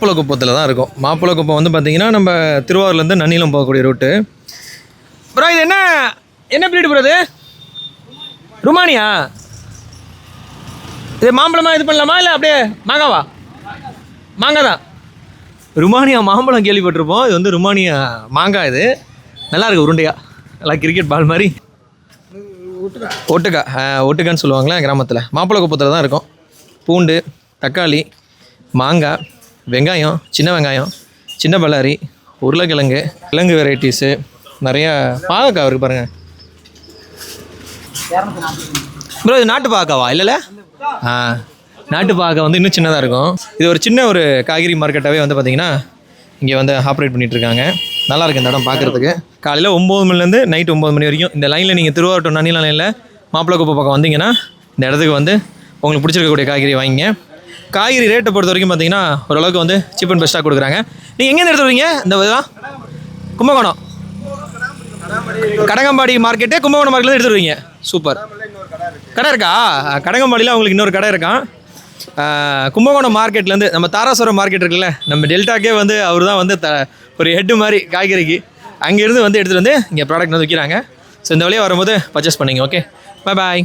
மாப்பிளக்குப்பத்தில் தான் இருக்கும். மாப்பிளக்குப்பம் வந்து பார்த்தீங்கன்னா நம்ம திருவாரூர்லேருந்து நன்னிலம் போகக்கூடிய ரூட்டு ப்ரோ இது என்ன என்ன ப்ரீடு ப்ரோ இது? ருமானியா? இது மாம்பழமா இது பண்ணலாமா இல்லை அப்படியே மாங்காவா? மாங்காய் தான் ருமானியா மாம்பழம் கேள்விப்பட்டிருப்போம். இது வந்து ருமானியா மாங்காய் இது. நல்லா இருக்கு உருண்டையா. நல்லா கிரிக்கெட் பால் மாதிரி. ஒட்டுக்கா ஒட்டுக்கா ஒட்டுக்கான்னு சொல்லுவாங்களே கிராமத்தில். மாப்பிள குப்பத்தில் தான் இருக்கும். பூண்டு தக்காளி மாங்காய். வெங்காயம் சின்ன வெங்காயம் சின்ன பல்லாரி உருளைக்கிழங்கு கிழங்கு வெரைட்டிஸு நிறையா பாகக்காய் இருக்குது பாருங்கள் ப்ரோ இது நாட்டு பாக்காவா இல்லைல்ல ஆ நாட்டு பாக்க வந்து இன்னும் சின்னதாக இருக்கும். இது ஒரு சின்ன ஒரு காய்கறி மார்க்கெட்டாகவே வந்து பார்த்தீங்கன்னா இங்கே வந்து ஆப்ரேட் பண்ணிகிட்ருக்காங்க இருக்காங்க. நல்லா இந்த இடம் பார்க்குறதுக்கு காலையில் ஒம்பது மணிலேருந்து நைட் ஒம்பது மணி வரைக்கும். இந்த லைனில் நீங்கள் திருவாரூர் நன்னில லைனில் மாப்பிளக்குப்பை பக்கம் வந்தீங்கன்னா இந்த இடத்துக்கு வந்து உங்களுக்கு பிடிச்சிருக்கக்கூடிய காய்கறி வாங்கிங்க. காய்கறி ரேட்டை பொறுத்த வரைக்கும் பார்த்தீங்கன்னா ஓரளவுக்கு வந்து சீப் அண்ட் பெஸ்ட்டாக கொடுக்குறாங்க. நீங்கள் எங்கேருந்து எடுத்து வரீங்க இந்த இதெல்லாம் கும்பகோணம். கடங்கம்பாடி மார்க்கெட்டே கும்பகோணம் மார்க்கெட்ல எடுத்துட்டு வரீங்க சூப்பர். கடை இருக்கா? கடகம்பாடியில் உங்களுக்கு இன்னொரு கடை இருக்கான். கும்பகோணம் மார்க்கெட்லேருந்து நம்ம தாராசுரம் மார்க்கெட் இருக்குல்ல நம்ம டெல்டாக்கே வந்து அவர் தான் வந்து த ஒரு ஹெட்டு மாதிரி காய்கறிக்கு. அங்கேருந்து வந்து எடுத்துகிட்டு வந்து இங்கே ப்ராடக்ட் வந்து விற்கிறாங்க ஸோ இந்த வழியாக வரும்போது பர்ச்சேஸ் பண்ணிங்க ஓகே பை பாய்